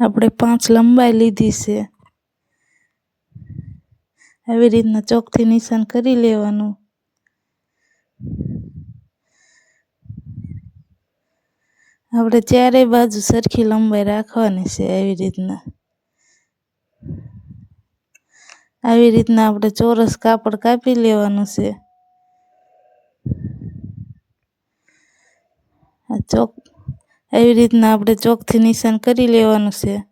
આપણે પાંચ લંબાઈ લીધી છે. આવી રીતના ચોકથી નિશાન કરી લેવાનું. આપણે ચારેય બાજુ સરખી લંબાઈ રાખવાની છે આવી રીતના. આવી રીતના આપણે ચોરસ કાપડ કાપી લેવાનું છે. આ ચોક એવી રીતના આપણે ચોકથી નિશાન કરી લેવાનું છે.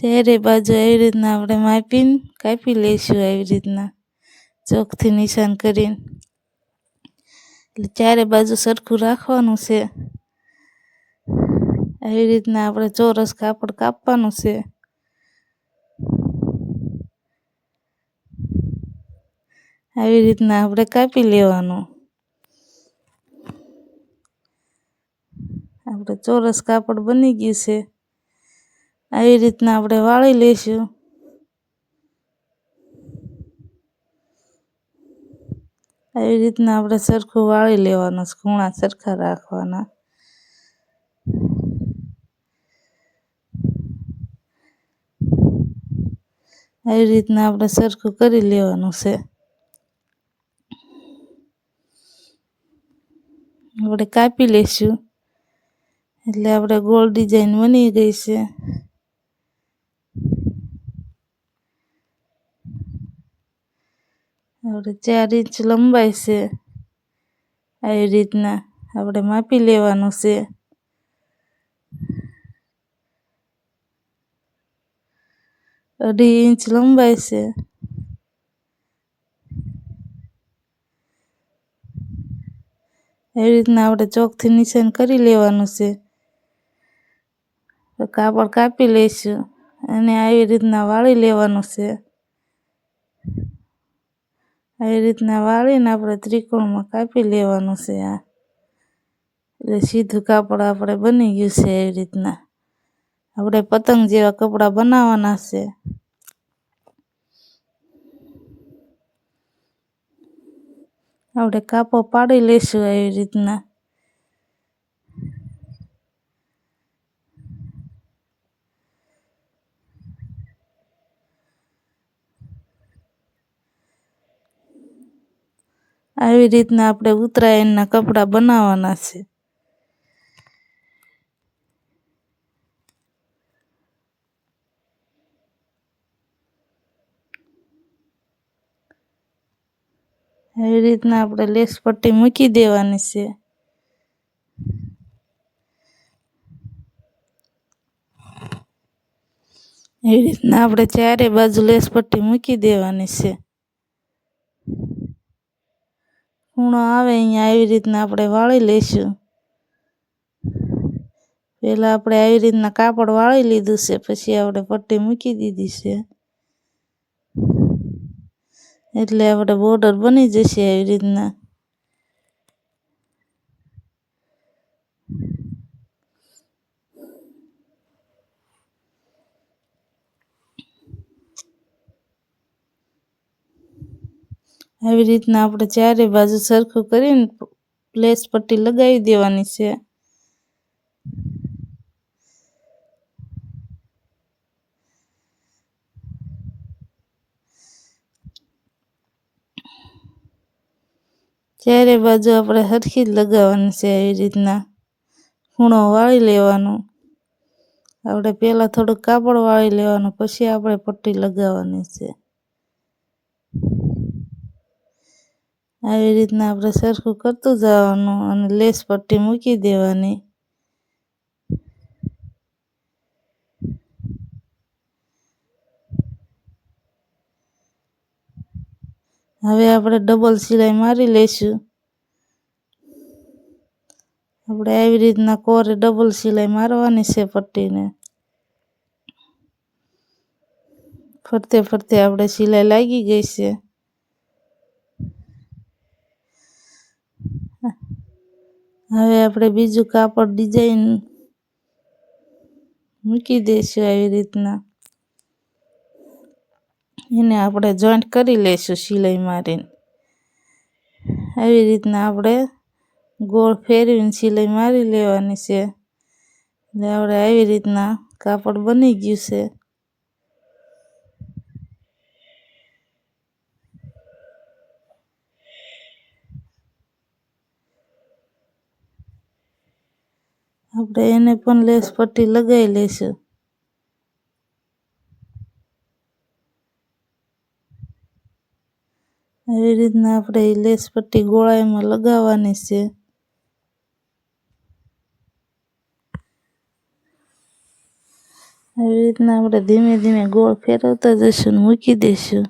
ચારે બાજુ એવી રીતના આપણે માપીને કાપી લઈશું આવી રીતના. ચોકથી નિશાન કરીને. એટલે ચારે બાજુ સરખું રાખવાનું છે. આવી રીતના આપણે ચોરસ કાપડ કાપવાનું છે. આવી રીતના આપણે કાપી લેવાનું. આપણે ચોરસ કાપડ બની ગયું છે. આવી રીતના આપણે વાળી લઈશું. આવી રીતના આપણે સરખું વાળી લેવાનું ખૂણા સરખા રાખવાના. આવી રીતના આપણે સરખું કરી લેવાનું છે. આપણે કાપી લઈશું એટલે આપણે ગોળ ડિઝાઇન બની ગઈ છે. આપણે ચાર ઇંચ લંબાઈ છે. આવી રીતના આપણે માપી લેવાનું છે. અઢી ઇંચ લંબાઈ છે. એવી રીતના આપણે ચોકથી નિશાન કરી લેવાનું છે. કાપડ કાપી લઈશું અને આવી રીતના વાળી લેવાનું છે. આવી રીતના વાળીને આપણે ત્રિકોણમાં કાપી લેવાનું છે આ. એટલે સીધું કાપડ આપણે બની ગયું છે એવી રીતના. આપણે પતંગ જેવા કપડાં બનાવવાના છે. આપણે કાપો પાડી લઈશું આવી રીતના. આવી રીતના આપણે ઉત્તરાયણના કપડાં બનાવવાના છે. એવી રીતના આપણે લેસ પટ્ટી મૂકી દેવાની છે. એવી રીતના આપણે ચારે બાજુ લેસ પટ્ટી મૂકી દેવાની છે. ખૂણો આવે અહીંયા આવી રીતના આપણે વાળી લઈશું. પહેલાં આપણે આવી રીતના કાપડ વાળી લીધું છે, પછી આપણે પટ્ટી મૂકી દીધી છે. એટલે આપણે બોર્ડર બની જશે આવી રીતના. આવી રીતના આપણે ચારે બાજુ સરખું કરીને પ્લેસ પટ્ટી લગાવી દેવાની છે. ચારે બાજુ આપણે સરખી જ લગાવવાની છે એવી રીતના ખૂણો વાળી લેવાનું. આપણે પહેલાં થોડુંક કાપડ વાળી લેવાનું, પછી આપણે પટ્ટી લગાવવાની છે. આવી રીતના આપણે સરખું કરતું જવાનું અને લેસ પટ્ટી મૂકી દેવાની. હવે આપણે ડબલ સિલાઈ મારી લઈશું. આપણે આવી રીતના કોરે ડબલ સિલાઈ મારવાની છે પટ્ટીને. ફરતે ફરતે આપણે સિલાઈ લાગી ગઈ છે. હવે આપણે બીજું કાપડ ડિઝાઇન મૂકી દઈશું આવી રીતના. એને આપણે જોઈન્ટ કરી લઈશું સિલાઈ મારીને. આવી રીતના આપણે ગોળ ફેરવીને સિલાઈ મારી લેવાની છે. એટલે આપણે આવી રીતના કાપડ બની ગયું છે. આપણે એને પણ લેસ પટ્ટી લગાવી લઈશું. આવી રીતના આપણે લેસ પટ્ટી ગોળાઈમાં લગાવવાની છે. આવી રીતના આપણે ધીમે ધીમે ગોળ ફેરવતા જઈશું મૂકી દઈશું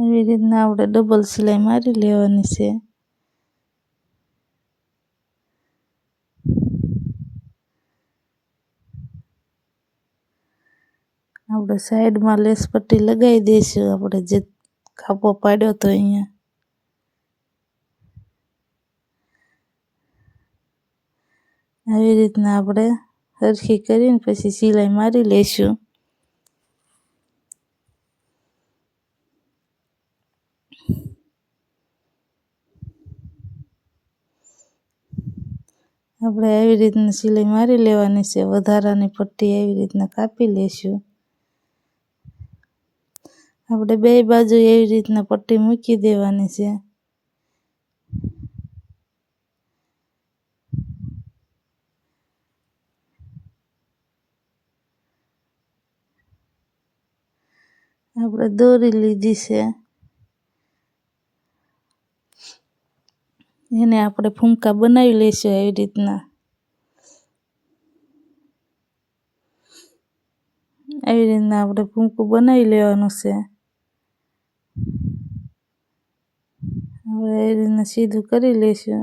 એવી રીતના આપણે ડબલ સિલાઈ મારી લેવાની છે. આપણે સાઈડમાં લેસ પટ્ટી લગાવી દઈશું, આપણે જે કાપો પાડ્યો તો અહીંયા. આવી રીતના આપણે સરખી કરીને પછી સિલાઈ મારી લઈશું. આપણે આવી રીતના સિલાઈ મારી લેવાની છે, વધારાની પટ્ટી એવી રીતના કાપી લઈશું આપણે બે બાજુ એવી રીતના પટ્ટી મૂકી દેવાની છે. આપણે દોરી લીધી છે. એને આપણે ફૂંકા બનાવી લઈશું એવી રીતના. આવી રીતના આપણે ફૂંકું બનાવી લેવાનું છે. હવે એ રીતના સીધું કરી લઈશું.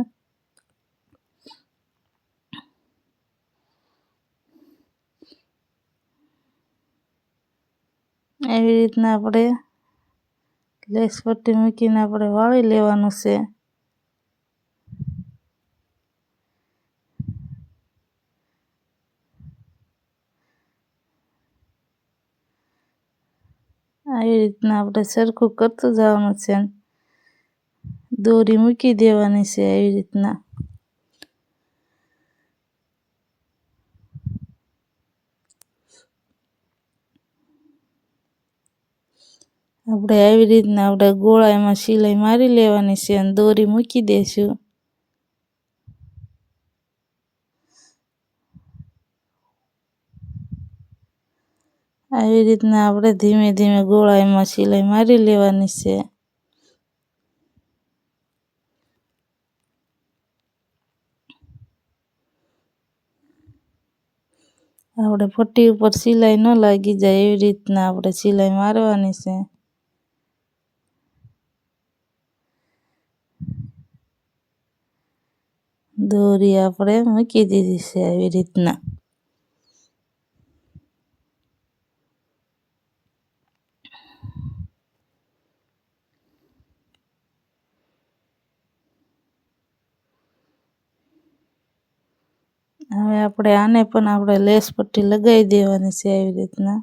એવી રીતના આપણે લેસ પટ્ટી મૂકીને આપણે વાળી લેવાનું છે. આવી રીતના આપણે સરખું કરતું જવાનું છે. દોરી મૂકી દેવાની છે એવી રીતના. આપણે આવી રીતના આપણે ગોળામાં સિલાઈ મારી લેવાની છે અને દોરી મૂકી દઈશું આવી રીતના આપણે ધીમે ધીમે ગોળાઈમાં સિલાઈ મારી લેવાની છે. આપણે પટ્ટી ઉપર સિલાઈ ન લાગી જાય એવી રીતના આપણે સિલાઈ મારવાની છે. દોરી આપણે મૂકી દીધી છે આવી રીતના. હવે આપણે આને પણ આપણે લેસ પટ્ટી લગાવી દેવાની છે આવી રીતના.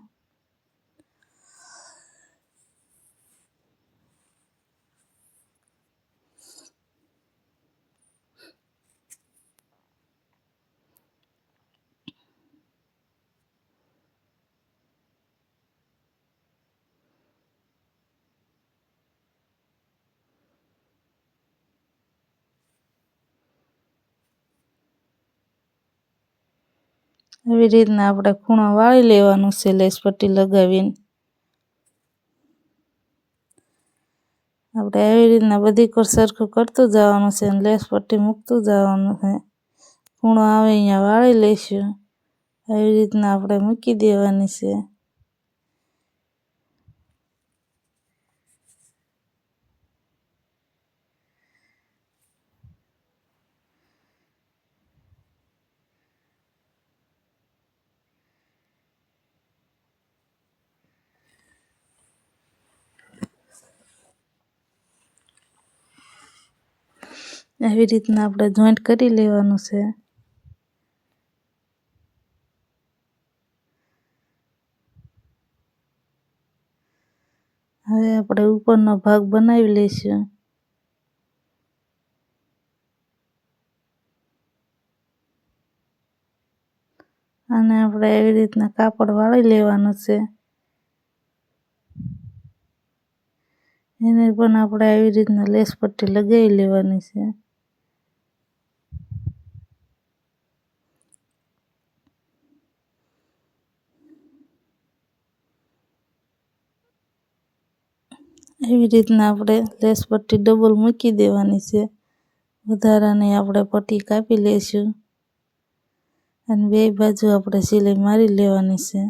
આવી રીતના આપણે ખૂણો વાળી લેવાનું છે, લેસ પટ્ટી લગાવીને. આપણે આવી રીતના બધી કોર સરખું કરતું જવાનું છે અને લેસ પટ્ટી મૂકતું જવાનું છે. ખૂણો આવે અહીંયા વાળી લઈશું. આવી રીતના આપણે મૂકી દેવાની છે. આવી રીતના આપણે જોઈન્ટ કરી લેવાનું છે. હવે આપણે ઉપરનો ભાગ બનાવી લઈશું. અને આપણે એવી રીતના કાપડ વાળી લેવાનું છે. એને પણ આપણે આવી રીતના લેસ પટ્ટી લગાવી લેવાની છે. એવી રીતના આપણે લેસ પટ્ટી ડબલ મૂકી દેવાની છે. વધારાની આપણે પટ્ટી કાપી લઈશું. અને બે બાજુ આપણે સિલાઈ મારી લેવાની છે.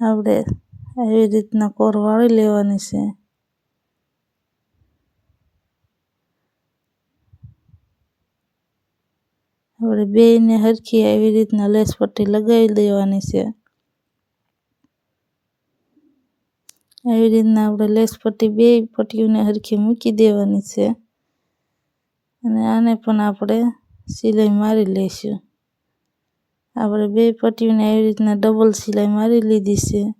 આપણે આવી રીતના કોર વાળી લેવાની છે. આપણે બેયને હરખી આવી રીતના લેસ પટ્ટી લગાવી દેવાની છે. આવી રીતના આપણે લેસ પટ્ટી બે પટ્ટીઓને હરખી મૂકી દેવાની છે. અને આને પણ આપણે સિલાઈ મારી લઈશું. આપણે બે પટ્ટીઓને આવી રીતના ડબલ સિલાઈ મારી લીધી છે.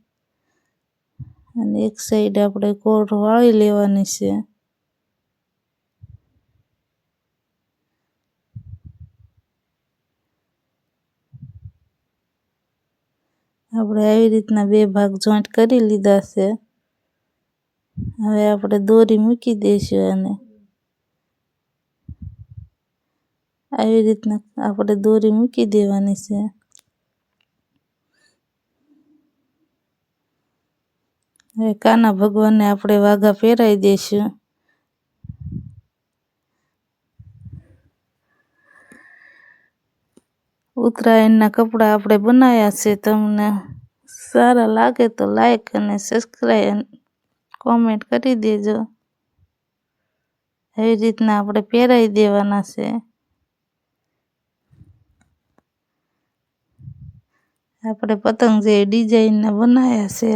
અને એક સાઈડ આપણે કોર વાળી લેવાની છે. આપણે આવી રીતના બે ભાગ જોઈન્ટ કરી લીધા છે. હવે આપણે દોરી મૂકી દઈશું અને આવી રીતના આપણે દોરી મૂકી દેવાની છે. હવે કાના ભગવાનને આપણે વાઘા પહેરાવી દઈશું. ઉત્તરાયણના કપડાં આપણે બનાવ્યા છે, તમને સારા લાગે તો લાઈક અને સબસ્ક્રાઈબ કોમેન્ટ કરી દેજો. એવી રીતના આપણે પહેરાવી દેવાના છે. આપણે પતંગ જે ડિઝાઇનના બનાવ્યા છે.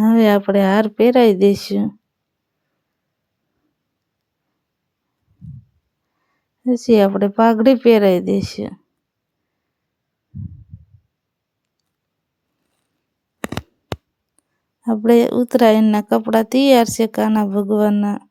હવે આપણે હાર પહેરાવી દઈશું. પછી આપણે પાઘડી પહેરાવી દઈશું. આપણે ઉત્તરાયણના કપડાં તૈયાર છે, કાના ભગવાનના.